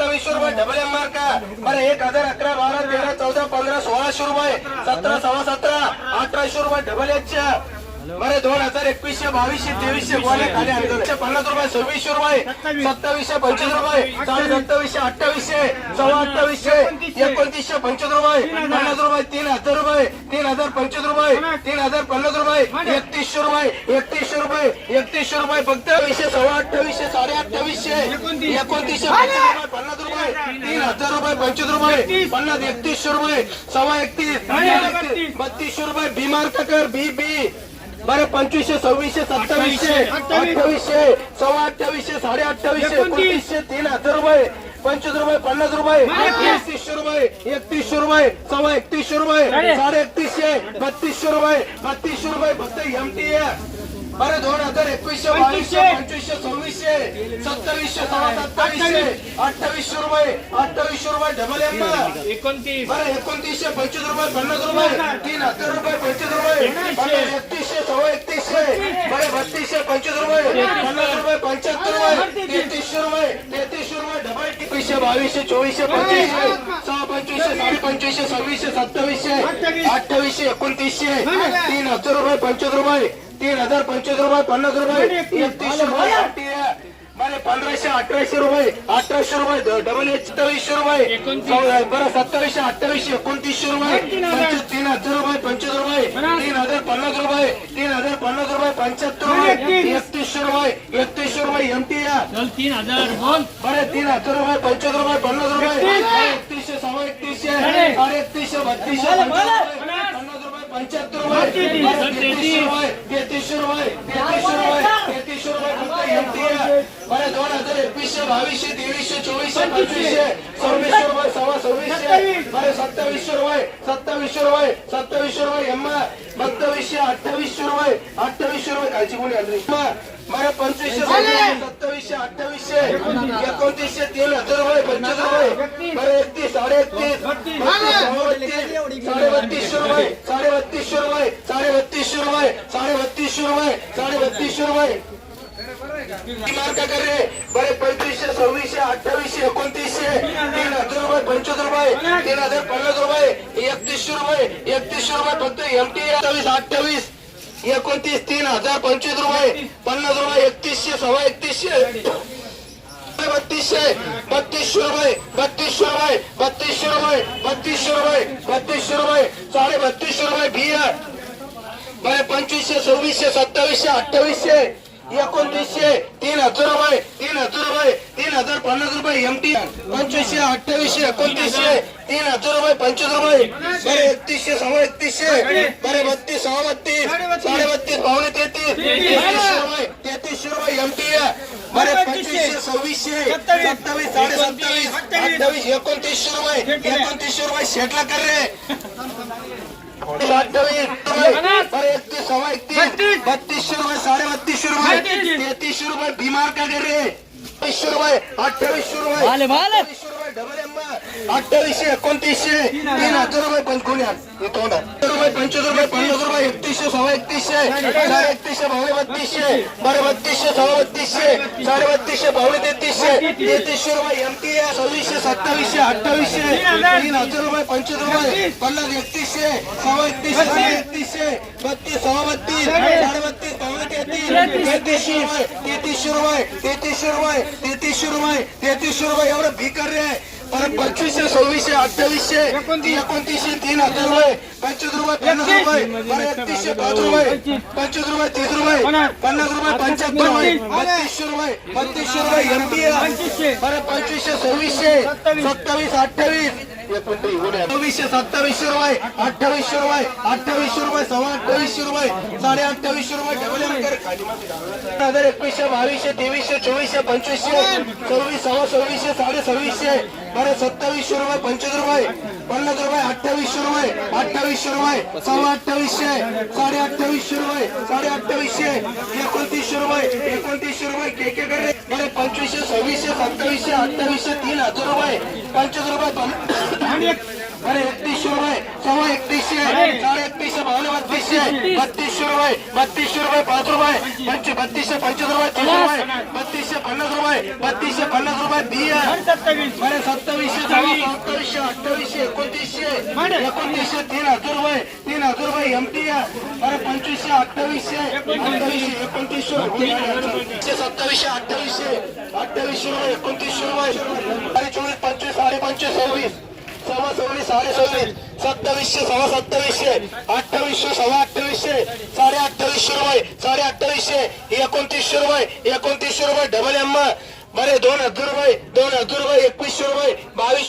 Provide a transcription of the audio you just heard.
सत्तावीस रुपये double M R का बरं एक हजार अकरा बारा तेरा चौदा पंधरा सोळाशे रुपये. सतरा सव्वा सतरा अठराशे रुपये डबल एचच्या बरं दोन हजार एकवीसशे बावीसशे तेवीसशे गोळे खाली आणले पन्नास रुपये सव्वीसशे रुपये सत्तावीसशे पंचवीस रुपये साडे सत्तावीसशे अठ्ठावीसशे सव्वा अठ्ठावीसशे एकोणतीसशे. पंचवीस रुपये पन्नास रुपये तीन हजार रुपये तीन हजार पंचवीस रुपये तीन हजार पन्नास रुपये एकतीसशे रुपये एकतीसशे रुपये एकतीसशे रुपये फक्त वीसशे सव्वा अठ्ठावीसशे साडे अठ्ठावीसशे. एकोणतीसशे पन्नास रुपये तीन हजार. रुपये पंचवीस रुपये पन्नास एकतीसशे रुपये सव्वा एकतीस. बत्तीसशे रुपये बी मार्क कर बी बी. बरं पंचवीसशे सव्वीसशे सत्तावीसशे अठ्ठावीसशे. सव्वा अठ्ठावीसशे साडे अठ्ठावीसशे एकोणतीसशे तीन हजार रुपये पंचवीस रुपये पन्नास रुपये एकतीसशे रुपये एकतीसशे रुपये सव्वा एकतीसशे रुपये साडे. एकतीसशे बत्तीसशे रुपये बत्तीसशे रुपये फक्त एमटी बरं दोन हजार एकवीसशे बावीसशे पंचवीसशे. सव्वीसशे सत्तावीसशे सव्वा सत्तावीसशे अठ्ठावीसशे रुपये अठ्ठावीसशे रुपये डबल एम एकोणतीस. बरं एकोणतीसशे पंचवीस रुपये पन्नास रुपये तीन हजार रुपये पंचवीस रुपये एकतीसशे. सव्वा एकतीसशे. बरं बत्तीसशे पंचवीस रुपये पन्नास रुपये पंच्याहत्तर रुपये तेहतीसशे रुपये डबल एकवीसशे बावीसशे चोवीसशे पंचवीसशे सहा पंचवीसशे साडे पंचवीसशे सव्वीसशे सत्तावीसशे अठ्ठावीसशे एकोणतीसशे तीन हजार रुपये पंचवीस रुपये तीन हजार पंचवीस रुपये पन्नास रुपये एकतीसशे रुपये. बरं पंधराशे अठराशे रुपये अठराशे रुपये डबल एच सत्तावीसशे रुपये. बरं सत्तावीसशे अठ्ठावीसशे एकोणतीसशे रुपये. तीन हजार. रुपये पंचवीस तीन हजार पन्नास रुपये तीन हजार पन्नास रुपये पंच्याहत्तर रुपये एकतीसशे रुपये एकतीसशे रुपये एमटी या चल तीन हजार बोल. बरं तीन हजार रुपये पंचवीस रुपये पन्नास रुपये. एकतीसशे सव्वा एकतीसशे. साडे एकतीसशे बत्तीसशे पंचवीस रुपये, पन्नास रुपये पंच्याहत्तर रुपये. बरं, तेहतीसशे रुपये तेहतीसशे रुपये तेहतीसशे रुपये तेहतीसशे रुपये फक्त एमटी आहे बरं दोन हजार एकवीसशे बावीसशे तेवीसशे चोवीसशे पंचवीसशे. सव्वीसशे रुपये सव्वा सव्वीसशे. बरं सत्तावीसशे रुपये सत्तावीसशे रुपये सत्तावीसशे रुपये एम बत्तावीसशे अठ्ठावीसशे रुपये अठ्ठावीसशे रुपये. खायची कोणी आणली? बरं पंचवीसशे सत्तावीसशे अठ्ठावीसशे एकोणतीसशे तीन हजार रुपये पंचवीस रुपये. बरं एकतीस साडे एकतीस साडे बत्तीसशे रुपये. साडे बत्तीसशे रुपये. साडे बत्तीसशे रुपये. साडे बत्तीसशे रुपये. साडे बत्तीसशे रुपये. मार्क कर बरे पंचवीसशे सव्वीसशे अठ्ठावीसशे एकोणतीसशे. तीन हजार रुपये पंचवीस रुपये तीन हजार पन्नास रुपये एकतीसशे रुपये एकतीसशे रुपये फक्त एमटी अठ्ठावीस अठ्ठावीस एकोणतीस तीन हजार पंचवीस रुपये पन्नास रुपये एकतीसशे सव्वा एकतीसशे. बत्तीसशे बत्तीसशे रुपये बत्तीसशे रुपये बत्तीसशे रुपये बत्तीसशे रुपये बत्तीसशे रुपये साडे बत्तीसशे रुपये बिया. बरे पंचवीसशे सव्वीसशे सत्तावीसशे अठ्ठावीसशे. एकोणतीसशे तीन हजार रुपये तीन हजार रुपये तीन हजार पन्नास रुपये एमटी पंचवीसशे अठ्ठावीसशे एकोणतीसशे तीन हजार रुपये पंचवीस रुपये बरे एकतीसशे सव्वा एकतीसशे बरे बत्तीस सव्वा बत्तीस साडे बत्तीस पावणे तेहतीस तेहतीसशे रुपये तेहतीसशे रुपये एमटी बरे पंचवीसशे सव्वीसशे सत्तावीस साडे सत्तावीस अठ्ठावीस. एकोणतीसशे रुपये एकोणतीसशे रुपये शेटला कर रे. अठ्ठावीस सव्वा एकतीस. बत्तीसशे रुपये साडे बत्तीसशे रुपये तेहतीसशे रुपये बीमार का रे? बावीसशे रुपये अठ्ठावीसशे रुपये. अठ्ठावीसशे एकोणतीसशे तीन हजार रुपये पंचकोण्या रुपये पंचवीस रुपये पन्नास रुपये एकतीसशे सव्वा एकतीसशे साडे एकतीसशे पावणे बत्तीसशे बारा बत्तीसशे सव्वा बत्तीसशे साडे बत्तीसशे पावणे तेहतीसशे तेहतीसशे रुपये एमटीए सव्वीसशे सत्तावीसशे अठ्ठावीसशे तीन हजार रुपये पंचवीस रुपये पन्नास एकतीसशे सव्वा एकतीसशे साडे एकतीसशे बत्तीस सव्वा बत्तीस साडे बत्तीस पावणे तेहतीस तेहतीसशे रुपये तेहतीसशे रुपये तेहतीसशे रुपये तेहतीसशे रुपये तेहतीसशे रुपये एवढं भीकर रे परत पंचवीसशे सव्वीसशे अठ्ठावीसशे एकोणतीसशे तीन हजार रुपये. पंचवीस रुपये पन्नास रुपये. बरं एकतीसशे पाच रुपये. पंचवीस रुपये तीस रुपये. पन्नास रुपये पंच्याहत्तर रुपये. बत्तीसशे रुपये बत्तीसशे रुपये एमपी बरं पंचवीसशे सव्वीसशे सत्तावीस अठ्ठावीस. सव्वीसशे सत्तावीसशे रुपये अठ्ठावीसशे रुपये अठ्ठावीसशे रुपये सव्वा अठ्ठावीसशे रुपये साडे अठ्ठावीसशे रुपये डबल हजार एकवीसशे बावीसशे तेवीसशे चोवीसशे पंचवीसशे सव्वीस सव्वा सव्वीसशे साडे सव्वीसशे बरं सत्तावीसशे रुपये पंचवीस रुपये पन्नास रुपये अठ्ठावीसशे रुपये अठ्ठावीसशे रुपये सव्वा अठ्ठावीसशे साडे अठ्ठावीसशे रुपये साडे अठ्ठावीसशे एकोणतीसशे एकोणतीसशे रुपये के के करे पंचवीसशे सव्वीसशे सत्तावीसशे अठ्ठावीसशे तीन हजार रुपये. पंचवीस रुपये पन्नास एकतीसशे रुपये. सव्वा एकतीसशे. बत्तीसशे बत्तीसशे रुपये बत्तीसशे रुपये पाच रुपये पंच बत्तीसशे पंचवीस रुपये तीस रुपये बत्तीसशे पन्नास रुपये बत्तीसशे पन्नास रुपये बिया. सत्तावीसशे सत्तावीसशे अठ्ठावीसशे एकोणतीसशे. एकोणतीसशे तीन हजार रुपये तीन हजार रुपये एमटी अरे पंचवीसशे अठ्ठावीसशे अठ्ठावीसशे एकोणतीसशे सत्तावीसशे अठ्ठावीसशे अठ्ठावीसशे रुपये एकोणतीसशे रुपये. चोवीस पंचवीस साडे पंचवीस सव्वीस. सव्वा सव्वीस साडे सव्वीस सत्तावीसशे सव्वा सत्तावीसशे अठ्ठावीसशे सव्वा अठ्ठावीसशे साडे अठ्ठावीसशे रुपये साडे अठ्ठावीसशे एकोणतीसशे रुपये एकोणतीसशे रुपये डबल एम बरे दोन हजार रुपये दोन हजार रुपये एकवीसशे रुपये बावीस